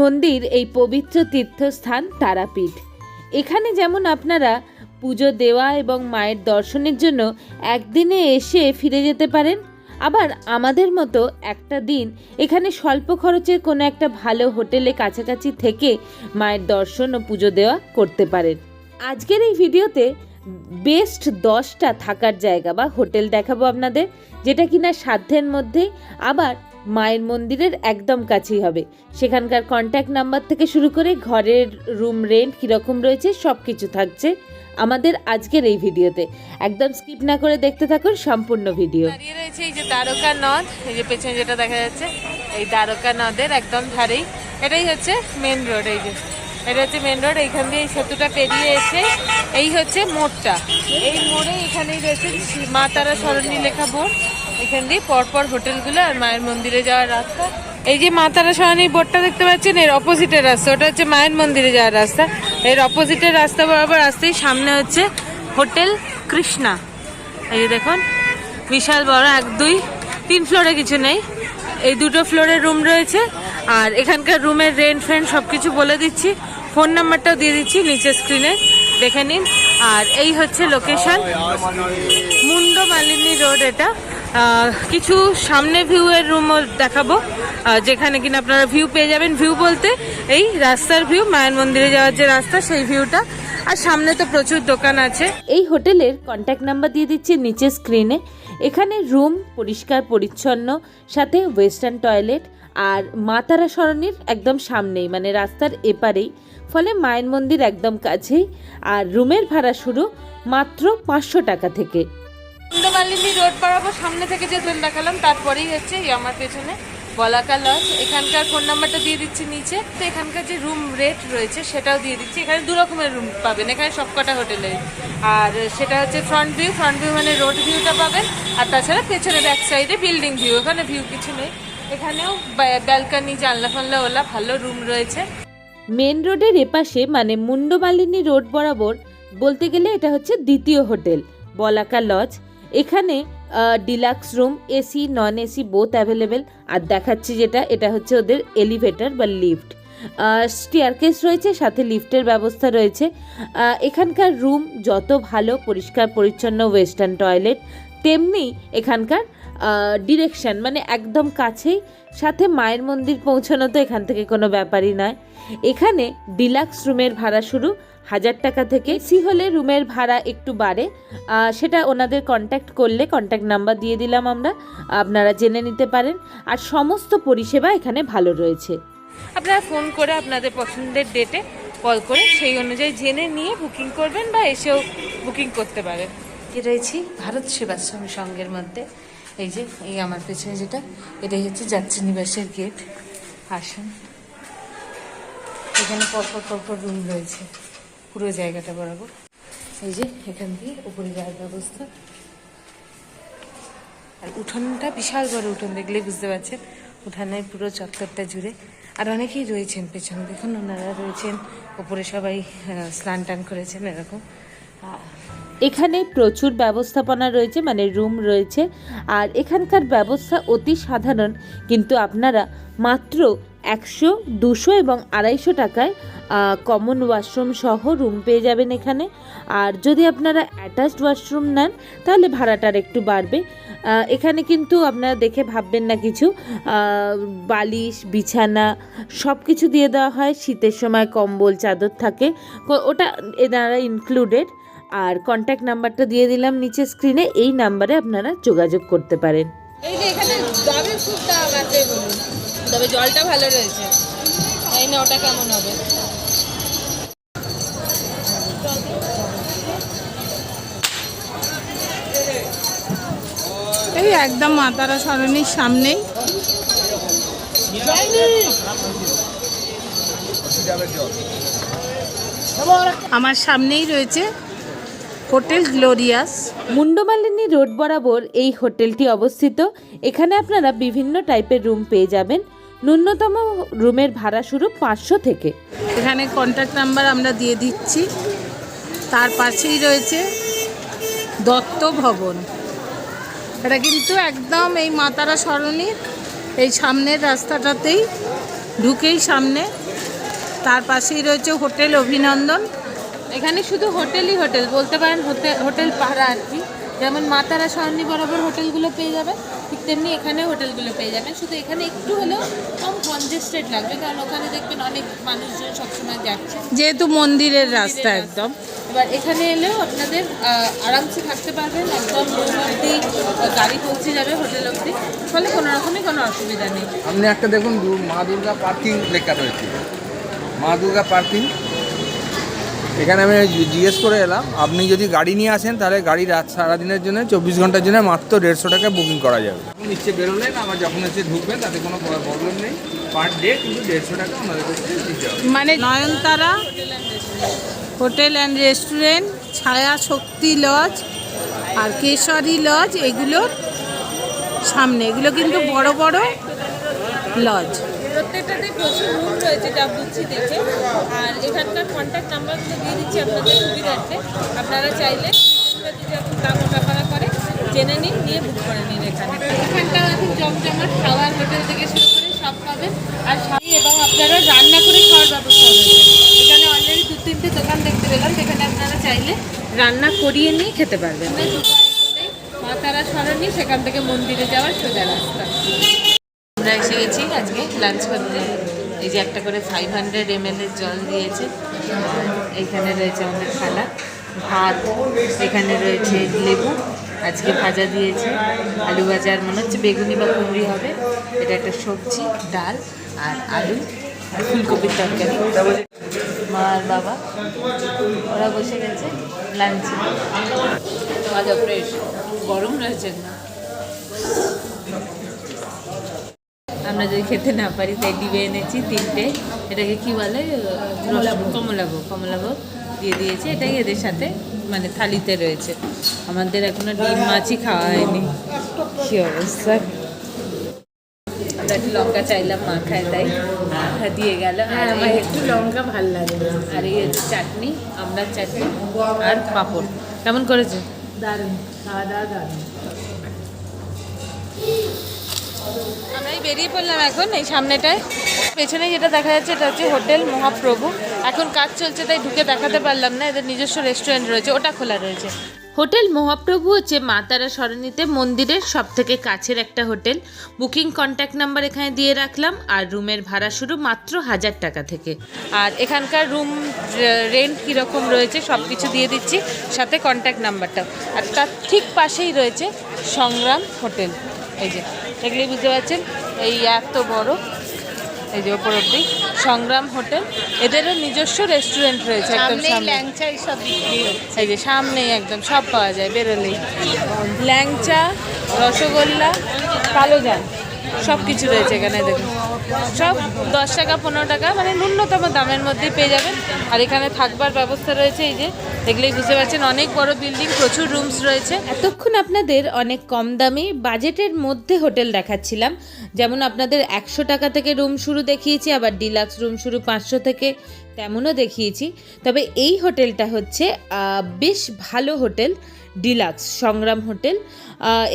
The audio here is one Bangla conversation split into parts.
মন্দির এই পবিত্র তীর্থস্থান তারাপীঠ। এখানে যেমন আপনারা পুজো দেওয়া এবং মায়ের দর্শনের জন্য একদিনে এসে ফিরে যেতে পারেন, আবার আমাদের মতো একটা দিন এখানে স্বল্প খরচের কোনো একটা ভালো হোটেলে কাছাকাছি থেকে মায়ের দর্শন ও পুজো দেওয়া করতে পারেন। আজকের এই ভিডিওতে বেস্ট দশটা থাকার জায়গা বা হোটেল দেখাবো আপনাদের, যেটা কিনা সাধ্যের মধ্যেই, আবার মায়ের মন্দিরের একদম কাছেই হবে। সেখানকার কন্ট্যাক্ট নাম্বার থেকে শুরু করে ঘরের রুম রেন্ট কীরকম রয়েছে সব কিছু থাকছে আমাদের আজকের এই ভিডিওতে। একদম স্কিপ না করে দেখতে থাকুন সম্পূর্ণ ভিডিও। রয়েছে এই যে দ্বারকা নদ, এই যে পেছনে যেটা দেখা যাচ্ছে, এই দ্বারকা নদের একদম ধারেই। এটাই হচ্ছে মেন রোড এই যে। এটা হচ্ছে মেন রোড এইখান দিয়ে এই সেতুটা পেরিয়ে এসে এই হচ্ছে মোড়টা। এই মোড়ে এখানেই রয়েছে মা তারা সরণী লেখা বোর্ড। এখান দিয়ে পরপর হোটেলগুলো আর মায়ের মন্দিরে যাওয়ার রাস্তা। এই যে মা তারা সরণী বোর্ডটা দেখতে পাচ্ছেন, এর অপোজিটের রাস্তা। ওটা হচ্ছে মায়ের মন্দিরে যাওয়ার রাস্তা। এর অপোজিটের রাস্তা বরাবর আসতেই সামনে হচ্ছে হোটেল কৃষ্ণা। এই যে দেখুন, বিশাল বড়, এক, দুই, তিন ফ্লোরে কিছু নেই। এই দুটো ফ্লোরের রুম রয়েছে। আর এখানকার রুমের রেন্ট ফ্রেন্ট সব কিছু বলে দিচ্ছি। ফোন নাম্বারটাও দিয়ে দিচ্ছি নিচে স্ক্রিনে দেখে নিন। আর এই হচ্ছে লোকেশন মুন্ড মালিনী রোড এটা। কিছু সামনে ভিউ এর রুমও দেখাবো। যেখানে কিনা আপনারা ভিউ পেয়ে যাবেন। ভিউ বলতে এই রাস্তার ভিউ মায়ের মন্দিরে যাওয়ার যে রাস্তা, সেই ভিউটা আর সামনে তো প্রচুর দোকান আছে। এই হোটেলের কন্ট্যাক্ট নাম্বার দিয়ে দিচ্ছি নিচে স্ক্রিনে এখানে রুম পরিষ্কার, পরিচ্ছন্ন, সাথে ওয়েস্টার্ন টয়লেট আর মা তারা সরণির একদম সামনেই মানে রাস্তার এপারেই। ফলে মায়ের মন্দির একদম কাছেই। আর রুমের ভাড়া শুরু মাত্র পাঁচশো টাকা থেকে। কুন্দমালিনী রোড বরাবর সামনে থেকে যে হোটেল দেখালাম, তারপরেই হচ্ছে আমার পেছনে বলাকা লজ এখানকার ফোন নাম্বারটা দিয়ে দিচ্ছি নিচে। তো এখানকার যে রুম রেট রয়েছে, সেটাও দিয়ে দিচ্ছি। এখানে দু রকমের রুম পাবেন, এখানে সবকটা হোটেলে আর সেটা হচ্ছে ফ্রন্ট ভিউ ফ্রন্ট ভিউ মানে রোড ভিউটা পাবেন। আর তাছাড়া পেছনে ব্যাক সাইডে বিল্ডিং ভিউ এখানে ভিউ কিছু নেই। এখানেও ব্যালকানি জানলা ফানলা, ওলা, ভালো রুম রয়েছে। মেন রোডের এপাশে মানে মুন্ডমালিনী রোড বরাবর, বলতে গেলে এটা হচ্ছে দ্বিতীয় হোটেল বলাকা লজ এখানে deluxe room AC non AC both available আর দেখাচ্ছি যেটা, এটা হচ্ছে ওদের এলিভেটর বা লিফট স্টিয়ারকেস রয়েছে, সাথে লিফটের ব্যবস্থা রয়েছে। এখানকার রুম যত ভালো, পরিষ্কার, পরিচ্ছন্ন ওয়েস্টার্ন টয়লেট তেমনি এখানকার ডিরেকশন মানে একদম কাছেই। সাথে মায়ের মন্দির পৌঁছানো তো এখান থেকে কোনো ব্যাপারই নয়। এখানে ডিলাক্স রুমের ভাড়া শুরু হাজার টাকা থেকে। সি হলে রুমের ভাড়া একটু বাড়ে। সেটা ওনাদের কন্ট্যাক্ট করলে কন্ট্যাক্ট নাম্বার দিয়ে দিলাম আমরা। আপনারা জেনে নিতে পারেন। আর সমস্ত পরিষেবা এখানে ভালো রয়েছে। আপনারা ফোন করে আপনাদের পছন্দের ডেটে কল করে সেই অনুযায়ী জেনে নিয়ে বুকিং করবেন বা এসেও বুকিং করতে পারেন। রয়েছি ভারত সেবাশ্রম সংঘের মধ্যে। এই যে এই আমার পেছনে যেটা এটাই হচ্ছে যাত্রী নিবাসের গেট আসুন। এখানে পরপর পরপর রুম রয়েছে। পুরো জায়গাটা বরাবর। এই যে এখান দিয়ে উপরে যাওয়ার ব্যবস্থা। আর উঠোনটা বিশাল বড় উঠোন, দেখলে বুঝতে পারছেন। উঠানের পুরো চত্বরটা জুড়ে। আর অনেকেই রয়েছেন পেছনে। দেখুন, ওনারা রয়েছেন। ওপরে সবাই স্নান টান করেছেন এরকম। এখানে প্রচুর ব্যবস্থাপনা রয়েছে মানে রুম রয়েছে। আর এখানকার ব্যবস্থা অতি সাধারণ। কিন্তু আপনারা মাত্র একশো, দুশো এবং আড়াইশো টাকায় কমন ওয়াশরুম সহ রুম পেয়ে যাবেন এখানে। আর যদি আপনারা অ্যাটাচড ওয়াশরুম নেন, তাহলে ভাড়াটার একটু বাড়বে। এখানে কিন্তু আপনারা দেখে ভাববেন না কিছু। বালিশ, বিছানা সব কিছু দিয়ে দেওয়া হয়। শীতের সময় কম্বল, চাদর থাকে। ওটা এনারা ইনক্লুডেড আর কন্ট্যাক্ট নাম্বারটা দিয়ে দিলাম নিচে স্ক্রিনে এই নাম্বারে আপনারা যোগাযোগ করতে পারেন। এই যে এখানে খুব দাম আছে তবে জলটা ভালো রয়েছে। এই না ওটা কেমন হবে? এই একদম মাতারা সরণির সামনেই। আমার সামনেই রয়েছে হোটেল গ্লোরিয়াস। মুন্ডমালিনী রোড বরাবর এই হোটেলটি অবস্থিত। এখানে আপনারা বিভিন্ন টাইপের রুম পেয়ে যাবেন। ন্যূনতম রুমের ভাড়া শুরু পাঁচশো থেকে। এখানে কন্ট্যাক্ট নাম্বার আমরা দিয়ে দিচ্ছি। তার পাশেই রয়েছে দত্ত ভবন এটা কিন্তু একদম এই মাতারা সরণির এই সামনের রাস্তাটাতেই ঢুকেই সামনে। তার পাশেই রয়েছে হোটেল অভিনন্দন। এখানে শুধু হোটেলই হোটেল বলতে পারেন হোটেল হোটেল পাহাড়া আর কি। যেমন মাতারা সরণি বরাবর হোটেলগুলো পেয়ে যাবে ঠিক তেমনি এখানে হোটেলগুলো পেয়ে যাবেন। শুধু এখানে একটু হলেও কম কনজেস্টেড লাগবে কারণ ওখানে দেখবেন অনেক মানুষজন সবসময় যাচ্ছে। যেহেতু মন্দিরের রাস্তা একদম। এবার এখানে এলেও আপনাদের আরামসে থাকতে পারবেন একদম রুম অবধি গাড়ি পৌঁছে যাবে হোটেল অবধি। ফলে কোনো রকমই কোনো অসুবিধা নেই। আপনি একটা দেখুন মা দুর্গা পার্কিং লেখা রয়েছে। মা দুর্গা পার্কিং এখানে আমি জিজ্ঞেস করে এলাম, আপনি যদি গাড়ি নিয়ে আসেন, তাহলে গাড়ি রাত সারাদিনের জন্য, চব্বিশ ঘণ্টার জন্য মাত্র দেড়শো টাকা বুকিং করা যাবে। নিচে বেরোলেন, আবার যখন এসে ঢুকবেন, তাতে কোনো প্রবলেম নেই। পার ডে কিন্তু দেড়শো টাকা ওনাদের কাছে মানে নয়নতারা, hotel and restaurant Chhaya Shakti lodge R Keshari lodge এগুলোর সামনে। এগুলো কিন্তু বড় বড় লজ প্রত্যেকটাতে প্রচুর রুম রয়েছে, যা বুঝছি দেখে। আর এখানকার কন্ট্যাক্ট নাম্বারগুলো দিয়ে দিচ্ছি আপনাদের সুবিধার্থে। আপনারা চাইলে যদি যখন দাম ব্যাপারা করে জেনে নিন, নিয়ে বুক করে নিন এখানে। এখানটা এখন জমজমাট খাওয়ার হোটেল থেকে শুরু করে সব পাবেন। আর শাড়ি এবং আপনারা রান্না করে খাওয়ার ব্যবস্থা রয়েছে এখানে অলরেডি দু তিনটে দোকান দেখতে পেলাম যেখানে আপনারা চাইলে রান্না করিয়ে নিয়ে খেতে পারবেন। মা তারা সরণি সেখান থেকে মন্দিরে যাওয়ার সোজা রাস্তা। আমরা এসে গেছি আজকে লাঞ্চ করতে। এই যে একটা করে ফাইভ হান্ড্রেড এম জল দিয়েছে। এইখানে রয়েছে আমাদের খালা ভাত, এখানে রয়েছে লেবু, আজকে ভাজা দিয়েছে। আলু ভাজা আর মনে হচ্ছে বেগুনি বা কুমড়ি হবে। এটা একটা সবজি, ডাল আর আলু আর ফুলকপির তরকারি। মা আর বাবা, ওরা বসে গেছে লাঞ্চে ভাজা ফ্রেশ গরম রয়েছে। না আমরা যদি খেতে না পারি তাই ডিবে এনেছি তিনটে। এটাকে কি বলে? কমলাভোগ। কমলাভোগ দিয়ে দিয়েছি। এটাই এদের সাথে মানে থালিতে রয়েছে। আমাদের এখনও ডিম মাছই খাওয়া হয়নি। কি অবস্থা? একটু লঙ্কা চাইলাম মা খায় তাই। মাখা দিয়ে গেল। আর আমার একটু লঙ্কা ভালো লাগে। আর এই হচ্ছে চাটনি আমড়ার চাটনি আর পাঁপড়। কেমন করেছে? দারুণ খাওয়া দাওয়া দারুণ। আমরাই বেরিয়ে পড়লাম এখন, এই সামনেটায়। পেছনে যেটা দেখা যাচ্ছে, এটা হচ্ছে হোটেল মহাপ্রভু। এখন কাজ চলছে, তাই ঢুকে দেখাতে পারলাম না, এদের নিজস্ব রেস্টুরেন্ট রয়েছে, ওটা খোলা রয়েছে। হোটেল মহাপ্রভু হচ্ছে মা তারা সরণিতে মন্দিরের সব থেকে কাছের একটা হোটেল। বুকিং কন্ট্যাক্ট নাম্বার এখানে দিয়ে রাখলাম, আর রুমের ভাড়া শুরু মাত্র হাজার টাকা থেকে। আর এখানকার রুম রেন্ট কীরকম রয়েছে সব কিছু দিয়ে দিচ্ছি, সাথে কন্ট্যাক্ট নাম্বারটা আর তার ঠিক পাশেই রয়েছে সংগ্রাম হোটেল। এই যে দেখলেই বুঝতে পারছেন? এই এত বড় এই যে ওপর অব্দি সংগ্রাম হোটেল। এদেরও নিজস্ব রেস্টুরেন্ট রয়েছে একদম এই যে সামনেই একদম সব পাওয়া যায় বেরোলেই। ল্যাংচা রসগোল্লা কালোজান সব কিছু রয়েছে এখানে, দেখুন। সব দশ টাকা, পনেরো টাকা মানে ন্যূনতম দামের মধ্যে পেয়ে যাবেন। আর এখানে থাকবার ব্যবস্থা রয়েছে, এই যে দেখলেই বুঝতে পারছেন, অনেক বড় বিল্ডিং, প্রচুর রুমস রয়েছে। এতক্ষণ আপনাদের অনেক কম দামে বাজেটের মধ্যে হোটেল দেখাচ্ছিলাম। যেমন আপনাদের একশো টাকা থেকে রুম শুরু দেখিয়েছি, আবার ডিলাক্স রুম শুরু পাঁচশো থেকে। তেমনও দেখিয়েছি। তবে এই হোটেলটা হচ্ছে বেশ ভালো হোটেল, ডিলাক্স, সংগ্রাম হোটেল।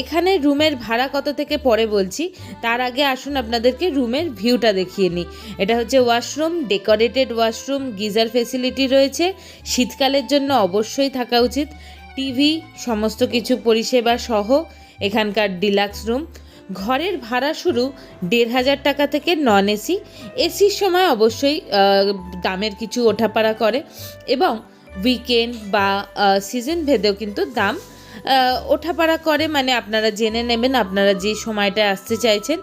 এখানে রুমের ভাড়া কত থেকে পরে বলছি, তার আগে আসুন আপনাদেরকে রুমের ভিউটা দেখিয়ে নিই। এটা হচ্ছে washroom, decorated washroom, geyser facility রয়েছে। শীতকালের জন্য অবশ্যই থাকা উচিত। টিভি, সমস্ত কিছু পরিষেবা সহ এখানকার ডিলাক্স রুম। ঘরের ভাড়া শুরু দেড় হাজার টাকা থেকে নন এসি। এসির সময় অবশ্যই দামের কিছু ওঠাপাড়া করে এবং উইকেন্ড বা সিজন ভেদেও কিন্তু দাম ওঠাপাড়া করে। মানে আপনারা জেনে নেবেন আপনারা যে সময়টায় আসতে চাইছেন,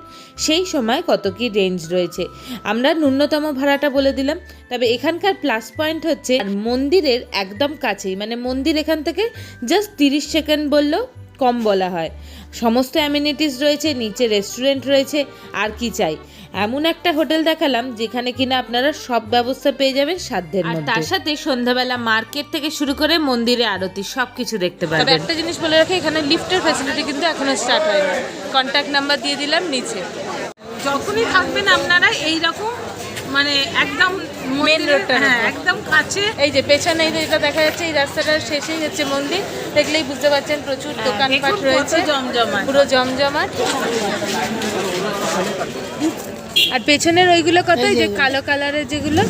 সেই সময় কত কি রেঞ্জ রয়েছে। আমরা ন্যূনতম ভাড়াটা বলে দিলাম। তবে এখানকার প্লাস পয়েন্ট হচ্ছে মন্দিরের একদম কাছেই মানে মন্দির এখান থেকে জাস্ট তিরিশ সেকেন্ড বললেও কম বলা হয়। সমস্ত অ্যামিনিটিস রয়েছে নিচে রেস্টুরেন্ট রয়েছে আর কি চাই? এমন একটা হোটেল দেখালাম যেখানে কিনা আপনারা সব ব্যবস্থা পেয়ে যাবেন সাধ্যের আর মধ্যে। তার সাথে সন্ধ্যাবেলা মার্কেট থেকে শুরু করে মন্দিরে আরতি সব কিছু দেখতে তবে পারবেন। একটা জিনিস বলে রাখি এখানে লিফটের ফ্যাসিলিটি কিন্তু এখনও স্টার্ট হয়নি। কন্ট্যাক্ট নাম্বার দিয়ে দিলাম নিচে। যখনই থাকবেন আপনারা এই রকম মানে একদম হ্যাঁ একদম কাছে। এই যে পেছনে এই যে এটা দেখা যাচ্ছে এই রাস্তাটার শেষেই হচ্ছে মন্দির। দেখলেই বুঝতে পারছেন প্রচুর দোকানপাট রয়েছে। জমজমাট। পুরো জমজমাট। আর পেছনের ওইগুলো কত? যে কালো কালারের যেগুলো?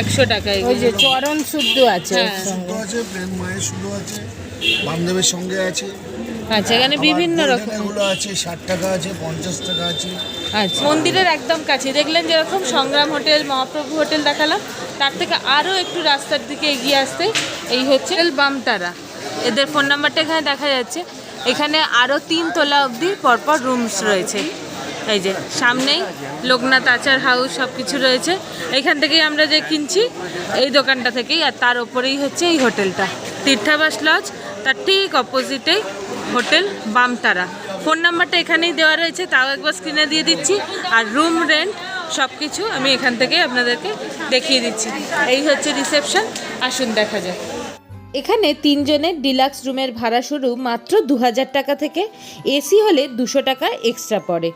একশো টাকা। ওই যে চরণ শুদ্ধ আছে হ্যাঁ। শুদ্ধ আছে প্রেম মায়ের শুদ্ধ আছে বামদেবের সঙ্গে আছে। আচ্ছা এখানে বিভিন্ন রকম এগুলো আছে ষাট টাকা আছে পঞ্চাশ টাকা আছে। আচ্ছা মন্দিরের একদম কাছে। দেখলেন যেরকম সংগ্রাম হোটেল মহাপ্রভু হোটেল দেখালাম তার থেকে আরও একটু রাস্তার দিকে এগিয়ে আসতে এই হচ্ছে বামতারা। এদের ফোন নাম্বারটা এখানে দেখা যাচ্ছে। এখানে আরও তিন তলা অবধি পরপর রুমস রয়েছে। এই যে সামনেই লোকনাথ আচার হাউস সব কিছু রয়েছে। এখান থেকেই আমরা যে কিনছি এই দোকানটা থেকেই আর তার ওপরেই হচ্ছে এই হোটেলটা। তীর্থাবাস লজ তার ঠিক অপোজিটেই হোটেল বামতারা। ফোন নাম্বারটা এখানেই দেওয়া রয়েছে, তাও একবার স্ক্রিনে দিয়ে দিচ্ছি। আর রুম রেন্ট সব কিছু আমি এখান থেকে আপনাদেরকে দেখিয়ে দিচ্ছি। এই হচ্ছে রিসেপশন আসুন দেখা যায় এখানে তিনজনের ডিলাক্স রুমের ভাড়া শুরু মাত্র দু হাজার টাকা থেকে। এসি হলে দুশো টাকা এক্সট্রা পড়ে।